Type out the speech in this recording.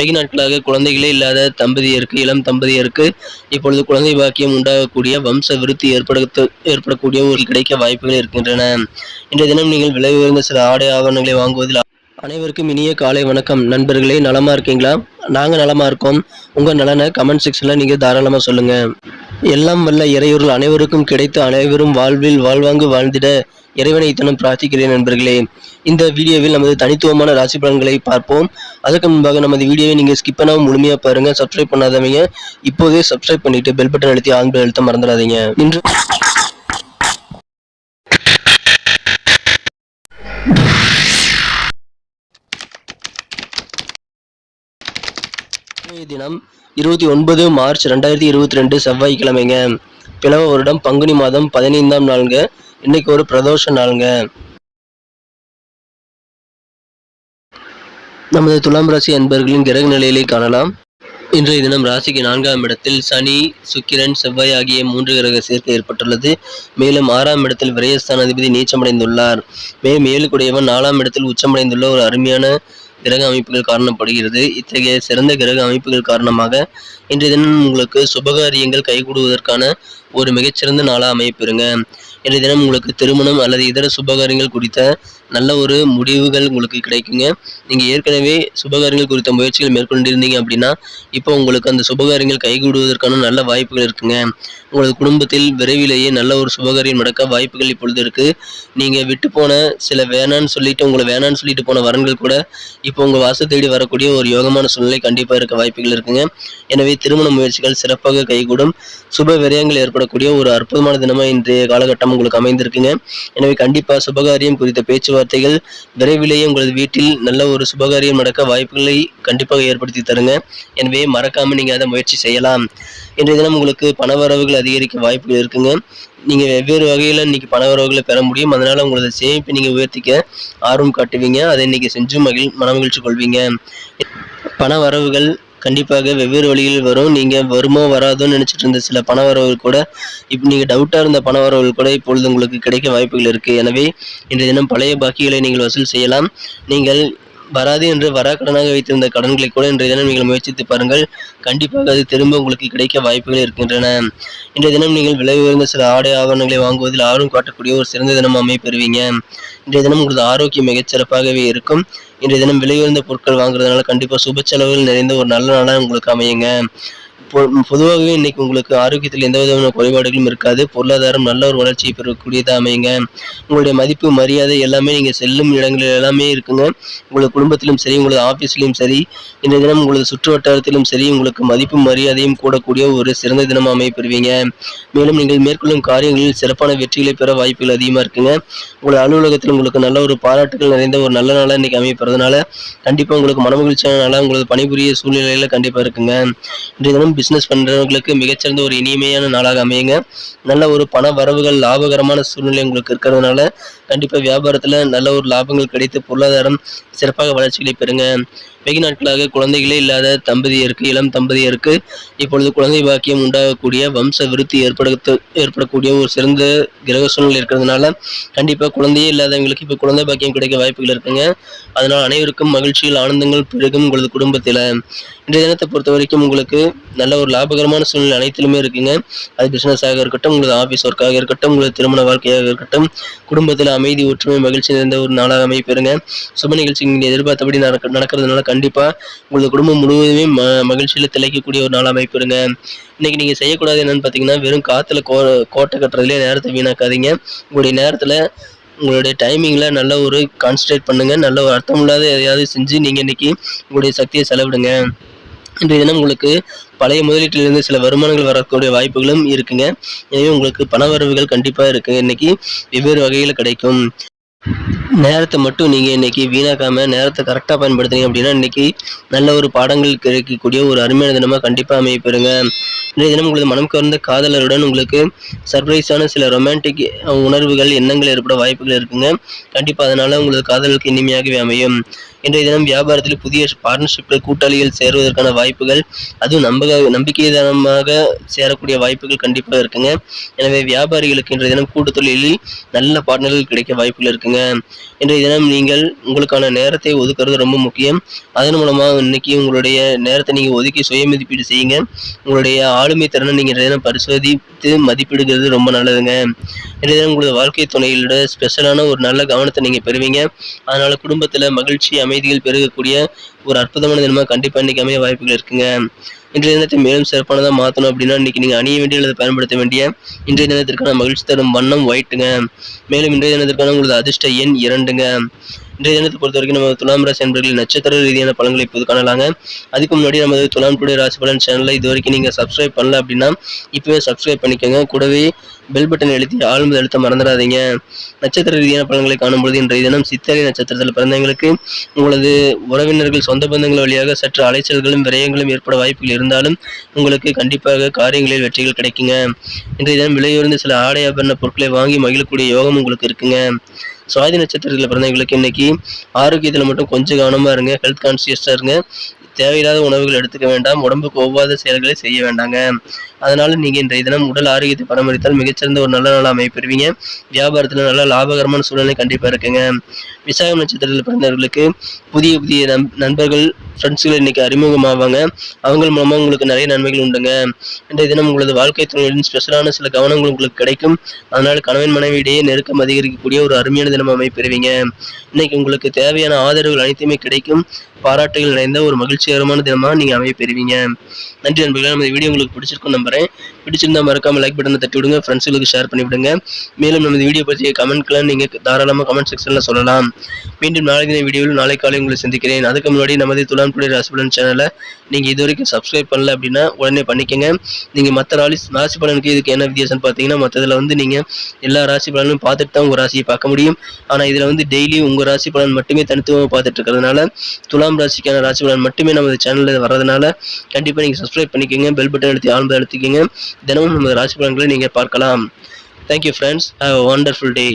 வெகு நாட்களாக குழந்தைகளே இல்லாத தம்பதியருக்கு இளம் தம்பதியருக்கு இப்பொழுது குழந்தை பாக்கியம் உண்டாகக்கூடிய வம்ச விருத்தி ஏற்படுத்த ஏற்படக்கூடிய ஒரு கிடைக்க வாய்ப்புகள் இருக்கின்றன. இன்றைய தினம் நீங்கள் விலை உயர்ந்த சில ஆடை ஆவணங்களை வாங்குவதில் அனைவருக்கும் இனிய காலை வணக்கம். நண்பர்களே நலமா இருக்கீங்களா? நாங்க நலமா இருக்கோம். உங்க நலனை கமெண்ட் செக்ஷன்ல நீங்க தாராளமா சொல்லுங்க. எல்லாம் வல்ல இறையூர்கள் அனைவருக்கும் கிடைத்து அனைவரும் வாழ்வில் வாழ்வாங்கு வாழ்ந்திட இறைவனை இத்தனம் பிரார்த்திக்கிறேன் நண்பர்களே. இந்த வீடியோவில் நமது தனித்துவமான ராசி பலன்களை பார்ப்போம். அதற்கு முன்பாக நமது வீடியோவை நீங்க ஸ்கிப் பண்ணாமல் முழுமையா பாருங்க. சப்ஸ்கிரைப் பண்ணாதவங்க இப்போதே சப்ஸ்கிரைப் பண்ணிட்டு பெல் பட்டன் அழுத்தி ஆன் அழுத்த மறந்துடாதீங்க. இன்று தினம் இருபத்தி ஒன்பது மார்ச் ரெண்டாயிரத்தி இருபத்தி ரெண்டு செவ்வாய்க்கிழமைங்க. பிளவ வருடம் பங்குனி மாதம் பதினைந்தாம் நாளுங்க. இன்னைக்கு ஒரு பிரதோஷ நாளுங்க. நமது துலாம் ராசி அன்பர்களின் கிரக நிலையிலே காணலாம். இன்றைய தினம் ராசிக்கு நான்காம் இடத்தில் சனி சுக்கிரன் செவ்வாய் ஆகிய மூன்று கிரக சேர்க்கை ஏற்பட்டுள்ளது. மேலும் ஆறாம் இடத்தில் விரயஸ்தான அதிபதி நீச்சமடைந்துள்ளார். மேலும் ஏழு நாலாம் இடத்தில் உச்சமடைந்துள்ள ஒரு அருமையான கிரக அமைப்புகள் காரணப்படுகிறது இத்தகைய சிறந்த கிரக அமைப்புகள் காரணமாக இன்றைய தினம் உங்களுக்கு சுபகாரியங்கள் கைகூடுவதற்கான ஒரு மிகச்சிறந்த நாளாக அமைப்பிருங்க இன்றைய தினம் உங்களுக்கு திருமணம் அல்லது இதர சுபகாரியங்கள் குறித்த நல்ல ஒரு முடிவுகள் உங்களுக்கு கிடைக்குங்க. நீங்கள் ஏற்கனவே சுபகாரியங்கள் குறித்த முயற்சிகள் மேற்கொண்டிருந்தீங்க அப்படின்னா இப்போ உங்களுக்கு அந்த சுபகாரியங்கள் கைகூடுவதற்கான நல்ல வாய்ப்புகள் இருக்குங்க. உங்களது குடும்பத்தில் விரைவிலேயே நல்ல ஒரு சுபகாரியம் நடக்க வாய்ப்புகள் இப்பொழுது இருக்குது நீங்கள் விட்டு போன சில வேணான்னு சொல்லிட்டு உங்களை வேணான்னு சொல்லிட்டு போன வரன்கள் கூட இப்போ உங்கள் வாசல் தேடி வரக்கூடிய ஒரு யோகமான சூழ்நிலை கண்டிப்பாக இருக்க வாய்ப்புகள் இருக்குங்க. எனவே திருமண முயற்சிகள் சிறப்பாக கைகூடும். சுப விரயங்கள் ஏற்படக்கூடிய ஒரு அற்புதமான தினமாக இன்றைய காலகட்டம் உங்களுக்கு அமைந்திருக்குங்க. எனவே கண்டிப்பாக சுபகாரியம் குறித்த பேச்சுவார்த்தைகள் விரைவிலேயே உங்களது வீட்டில் நல்ல ஒரு சுபகாரியம் நடக்க வாய்ப்புகளை கண்டிப்பாக ஏற்படுத்தி தருங்க. எனவே மறக்காமல் நீங்கள் அதை முயற்சி செய்யலாம். இன்றைய தினம் உங்களுக்கு பணவரவுகள் அதிகரிக்க வாய்ப்புகள் இருக்குங்க. நீங்கள் வெவ்வேறு வகையில் இன்னைக்கு பணவரவுகளை பெற முடியும். அதனால் உங்களது சேமிப்பை நீங்கள் உயர்த்திக்க ஆர்வம் காட்டுவீங்க. அதை இன்னைக்கு செஞ்சு மகிழ் மனமகிழ்ச்சி கொள்வீங்க. பண வரவுகள் கண்டிப்பாக வெவ்வேறு வழிகளில் வரும். நீங்கள் வருமோ வராதோன்னு நினச்சிட்டு இருந்த சில பண வரவுகள் கூட இப்போ நீங்கள் டவுட்டாக இருந்த பண வரவுகள் கூட இப்பொழுது உங்களுக்கு கிடைக்க வாய்ப்புகள் இருக்குது எனவே இன்றைய தினம் பழைய பாக்கிகளை நீங்கள் வசூல் செய்யலாம். நீங்கள் வராது என்று வராக்கடனாக வைத்திருந்த கடன்களை கூட இன்றைய தினம் நீங்கள் முயற்சித்து பாருங்கள். கண்டிப்பாக அது திரும்ப உங்களுக்கு கிடைக்க வாய்ப்புகள் இருக்கின்றன. இன்றைய தினம் நீங்கள் விலை உயர்ந்த சில ஆடை ஆவணங்களை வாங்குவதில் ஆர்வம் காட்டக்கூடிய ஒரு சிறந்த தினம் அமைப்பெறுவீங்க இன்றைய தினம் உங்களது ஆரோக்கியம் மிகச்சிறப்பாகவே இருக்கும். இன்றைய தினம் விலை உயர்ந்த பொருட்கள் வாங்குறதுனால கண்டிப்பாக சுப செலவுகள் நிறைந்த ஒரு நல்ல நாளாக உங்களுக்கு அமையுங்க. பொதுவாகவே இன்னைக்கு உங்களுக்கு ஆரோக்கியத்தில் எந்த விதமான குறைபாடுகளும் இருக்காது. பொருளாதாரம் நல்ல ஒரு வளர்ச்சியை பெறக்கூடியதாக அமையுங்க. உங்களுடைய மதிப்பு மரியாதை எல்லாமே நீங்கள் செல்லும் இடங்களில் எல்லாமே இருக்குங்க. உங்களது குடும்பத்திலும் சரி உங்களது ஆஃபீஸ்லையும் சரி இன்றைய தினம் உங்களது சுற்று வட்டாரத்திலும் சரி உங்களுக்கு மதிப்பு மரியாதையும் கூடக்கூடிய ஒரு சிறந்த தினமாக அமைப்பெறுவீங்க மேலும் நீங்கள் மேற்கொள்ளும் காரியங்களில் சிறப்பான வெற்றிகளை பெற வாய்ப்புகள் அதிகமாக இருக்குங்க. உங்களது அலுவலகத்தில் உங்களுக்கு நல்ல ஒரு பாராட்டுகள் நிறைந்த ஒரு நல்ல நாளாக இன்றைக்கி அமைப்பறதுனால கண்டிப்பாக உங்களுக்கு மனமகிழ்ச்சியான நாளாக உங்களது பணிபுரிய சூழ்நிலையில் கண்டிப்பாக இருக்குங்க. இன்றைய தினம் பிஸ்னஸ் பண்ணுறவங்களுக்கு மிகச்சிறந்த ஒரு இனிமையான நாளாக அமையுங்க. நல்ல ஒரு பண வரவுகள் லாபகரமான சூழ்நிலை உங்களுக்கு இருக்கிறதுனால கண்டிப்பாக வியாபாரத்தில் நல்ல ஒரு லாபங்கள் கிடைத்து பொருளாதாரம் சிறப்பாக வளர்ச்சிகளை பெறுங்க. வெகு நாட்களாக குழந்தைகளே இல்லாத தம்பதியருக்கு இளம் தம்பதியருக்கு இப்பொழுது குழந்தை பாக்கியம் உண்டாகக்கூடிய வம்ச விருத்தி ஏற்படுத்த ஏற்படக்கூடிய ஒரு சிறந்த கிரக சூழ்நிலை இருக்கிறதுனால கண்டிப்பாக குழந்தையே இல்லாதவங்களுக்கு இப்போ குழந்தை பாக்கியம் கிடைக்க வாய்ப்புகள் இருக்குங்க. அதனால் அனைவருக்கும் மகிழ்ச்சியில் ஆனந்தங்கள் பெருகும் உங்களது குடும்பத்தில். இன்றைய தினத்தை பொறுத்த வரைக்கும் உங்களுக்கு நல்ல ஒரு லாபகரமான சூழ்நிலை அனைத்திலுமே இருக்குங்க. அது பிஸ்னஸாக இருக்கட்டும் உங்களது ஆஃபீஸ் ஒர்க்காக இருக்கட்டும் உங்களது திருமண வாழ்க்கையாக இருக்கட்டும் குடும்பத்தில் அமைதி ஒற்றுமை மகிழ்ச்சி நிறைந்த ஒரு நாளாக அமைப்பெறுங்க சுப நிகழ்ச்சி நீங்கள் எதிர்பார்த்தபடி நடக்க நடக்கிறதுனால கண்டிப்பாக உங்களது குடும்பம் முழுவதுமே ம மகிழ்ச்சியில் திளைக்கக்கூடிய ஒரு நாள் அமைப்பெறுங்க இன்றைக்கி நீங்கள் செய்யக்கூடாது என்னன்னு பார்த்தீங்கன்னா வெறும் காற்றுல கோ கோட்டை கட்டுறதுலேயே நேரத்தை வீணாக்காதீங்க. உங்களுடைய நேரத்தில் உங்களுடைய டைமிங்கில் நல்ல ஒரு கான்சன்ட்ரேட் பண்ணுங்கள் நல்ல ஒரு அர்த்தமில்லாத எதையாவது செஞ்சு நீங்கள் இன்றைக்கி உங்களுடைய சக்தியை செலவிடுங்க. இன்றைய தினம் உங்களுக்கு பழைய முதலீட்டிலிருந்து சில வருமானங்கள் வரக்கூடிய வாய்ப்புகளும் இருக்குங்க. எனவே உங்களுக்கு பண வரவுகள் கண்டிப்பாக இருக்குது இன்றைக்கி வெவ்வேறு வகையில் கிடைக்கும். நேரத்தை மட்டும் நீங்கள் இன்னைக்கு வீணாக்காம நேரத்தை கரெக்டாக பயன்படுத்துனீங்க அப்படின்னா இன்னைக்கு நல்ல ஒரு பாடங்கள் கிடைக்கக்கூடிய ஒரு அருமையான தினமாக கண்டிப்பாக அமைப்பெறுங்க இன்றைய தினம் உங்களது மனம் கவர்ந்த காதலருடன் உங்களுக்கு சர்ப்ரைஸான சில ரொமான்டிக் உணர்வுகள் எண்ணங்கள் ஏற்பட வாய்ப்புகள் இருக்குங்க. கண்டிப்பாக அதனால் உங்களது காதலுக்கு இனிமையாகவே அமையும். இன்றைய தினம் வியாபாரத்தில் புதிய பார்ட்னர்ஷிப்பில் கூட்டாளிகள் சேருவதற்கான வாய்ப்புகள் அதுவும் நம்பக நம்பிக்கைதனமாக சேரக்கூடிய வாய்ப்புகள் கண்டிப்பாக இருக்குங்க. எனவே வியாபாரிகளுக்கு இன்றைய தினம் கூட்டு தொழிலில் நல்ல பார்ட்னர்கள் கிடைக்க வாய்ப்புகள் இருக்குங்க. இன்றைய தினம் நீங்கள் உங்களுக்கான நேரத்தை ஒதுக்குறது ரொம்ப முக்கியம். அதன் மூலமாக இன்னைக்கு உங்களுடைய நேரத்தை நீங்கள் ஒதுக்கி சுய மதிப்பீடு செய்யுங்க. உங்களுடைய ஆள் ஆளுமை திறனை நீங்கள் இன்றைய தினம் பரிசோதித்து மதிப்பிடுகிறது ரொம்ப நல்லதுங்க. இன்றைய தினம் உங்களது வாழ்க்கை துணையிலோட ஸ்பெஷலான ஒரு நல்ல கவனத்தை நீங்கள் பெறுவீங்க. அதனால் குடும்பத்தில் மகிழ்ச்சி அமைதிகள் பெருகக்கூடிய ஒரு அற்புதமான தினமாக கண்டிப்பாக இன்றைக்கி அமைய வாய்ப்புகள் இருக்குங்க. இன்றைய தினத்தை மேலும் சிறப்பானதாக மாற்றணும் அப்படின்னா இன்னைக்கு நீங்கள் அணிய வேண்டிய அல்லது பயன்படுத்த வேண்டிய இன்றைய தினத்திற்கான மகிழ்ச்சி தரும் வண்ணம் ஒயிட்டுங்க மேலும் இன்றைய தினத்திற்கான உங்களது அதிர்ஷ்ட எண் இரண்டுங்க. இன்றைய தினத்தை பொறுத்த வரைக்கும் நம்ம துலாம் ராசி என்பர்களின் நட்சத்திர ரீதியான பலன்களை இப்போது காணலாங்க. அதுக்கு முன்னாடி நமது துலாம் டுடே ராசி பலன் சேனலை இது வரைக்கும் நீங்கள் சப்ஸ்கிரைப் பண்ணல அப்படின்னா இப்போவே சப்ஸ்கிரைப் பண்ணிக்கோங்க. கூடவே பெல் பட்டன் எழுத்தி ஆழ்ந்து அழுத்த மறந்துடாதீங்க. நட்சத்திர ரீதியான பலன்களை காணும்பொழுது இன்றைய தினம் சித்திரை நட்சத்திரத்தில் பிறந்தவங்களுக்கு உங்களது உறவினர்கள் சொந்த பந்தங்கள் வழியாக சற்று அலைச்சல்களும் விரயங்களும் ஏற்பட வாய்ப்புகள் இருந்தாலும் உங்களுக்கு கண்டிப்பாக காரியங்களில் வெற்றிகள் கிடைக்குங்க. இன்றைய தினம் விலையுயர்ந்த சில ஆடை ஆபரண பொருட்களை வாங்கி மகிழக்கூடிய யோகம் உங்களுக்கு இருக்குங்க. சுவாதி நட்சத்திரத்தில் பிறந்தவங்களுக்கு இன்னைக்கு ஆரோக்கியத்தில் மட்டும் கொஞ்சம் கவனமாக இருங்க ஹெல்த் கான்சியஸாக இருங்க. தேவையில்லாத உணவுகள் எடுத்துக்க வேண்டாம். உடம்புக்கு ஒவ்வாத செயல்களை செய்ய வேண்டாங்க. அதனால நீங்க இன்றைய தினம் உடல் ஆரோக்கியத்தை பராமரித்தால் மிகச்சிறந்த ஒரு நல்ல நாள் அமைப்பெறுவீங்க வியாபாரத்தில் நல்ல லாபகரமான சூழ்நிலை கண்டிப்பா இருக்குங்க. விசாகம் நட்சத்திரத்தில் பிறந்தவர்களுக்கு புதிய புதிய நம் நண்பர்கள் ஃப்ரெண்ட்ஸுகள் இன்னைக்கு அறிமுகமாவாங்க. அவங்கள் மூலமா உங்களுக்கு நிறைய நன்மைகள் உண்டுங்க. இன்றைய தினம் உங்களது வாழ்க்கை துணையுடன் ஸ்பெஷலான சில கவனங்கள் உங்களுக்கு கிடைக்கும். அதனால கணவன் மனைவியிடையே நெருக்கம் அதிகரிக்கக்கூடிய ஒரு அருமையான தினம் அமைப்பெறுவீங்க இன்னைக்கு உங்களுக்கு தேவையான ஆதரவுகள் அனைத்துமே கிடைக்கும். பாராட்டுகள் நிறைந்த ஒரு மகிழ்ச்சி மகிழ்ச்சிகரமான தினமாக நீங்கள் அமைய பெறுவீங்க நன்றி நண்பர்களே நம்ம வீடியோ உங்களுக்கு பிடிச்சிருக்கும் நம்புறேன். பிடிச்சிருந்தா மறக்காம லைக் பட்டனை தட்டி விடுங்க. ஃப்ரெண்ட்ஸுகளுக்கு ஷேர் பண்ணி விடுங்க. மேலும் நம்ம வீடியோ பற்றிய கமெண்ட்களை நீங்கள் தாராளமாக கமெண்ட் செக்ஷனில் சொல்லலாம். மீண்டும் நாளை தின வீடியோவில் நாளை காலை உங்களை சந்திக்கிறேன். அதுக்கு முன்னாடி நமது துலாம் டுடே ராசிபலன் சேனலை நீங்கள் இது வரைக்கும் சப்ஸ்கிரைப் பண்ணல அப்படின்னா உடனே பண்ணிக்கோங்க. நீங்கள் மற்ற ராசி ராசி பலனுக்கு இதுக்கு என்ன வித்தியாசம்னு பார்த்தீங்கன்னா மற்றதில் வந்து நீங்கள் எல்லா ராசி பலனும் பார்த்துட்டு தான் உங்கள் ராசியை பார்க்க முடியும். ஆனால் இதில் வந்து டெய்லி உங்கள் ராசி பலன் மட்டுமே தனித்துவமாக பார்த்துட்டு இருக்கிறதுனால துலாம் ராசிக்கான ராசி பலன் மட்டுமே நமது சேனலில் வர்றதுனால கண்டிப்பாக நீங்கள் சப்ஸ்கிரைப் பண்ணிக்கோங்க பெல் பட்டன் அழுத்தி ஆழ்ந்து அழுத்திக்கங்க. தினமும் நமது ராசி பலன்களை நீங்கள் பார்க்கலாம். Thank you friends have a wonderful day